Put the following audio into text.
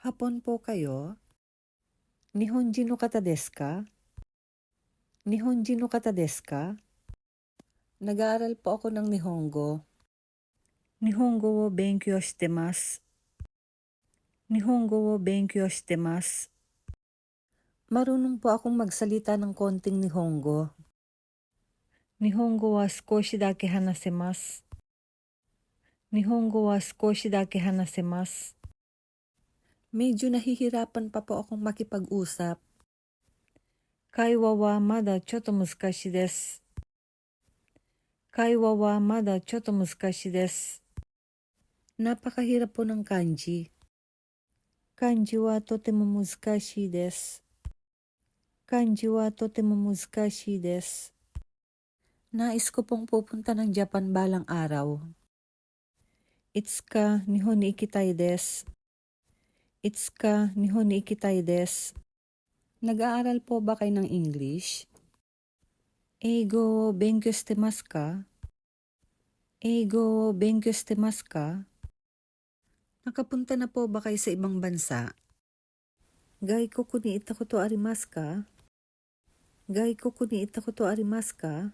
Hapon po kayo? Nihonji no kata desu ka? Nihonji no kata desu ka? Nag-aaral po ako ng Nihongo. Nihongo wo benkyou shite masu. Nihongo wo benkyou shite masu. Marunong po akong magsalita ng konting Nihongo. Nihongo wa sukoshi dake hanasemasu. Nihongo wa sukoshi dake hanasemasu. Medyo nahihirapan pa po akong makipag-usap. Kaiwa wa mada choto musukashi desu. Kaiwa wa mada choto musukashi desu. Napakahirap po ng kanji. Kanji wa totemo musukashi desu. Kanji wa totemo musukashi desu. Nais ko pong pupunta ng Japan balang araw. Itsuka Nihon ni ikitai desu. Itsuka Nihon ni ikitai desu. Nag-aaral po ba kayo ng English? Eigo wo benkyou shite ka? Eigo wo benkyou shite ka? Nakapunta na po ba kayo sa ibang bansa? Gaikoku ni itakoto arimasu ka? Gaikoku ni itakoto arimasu ka?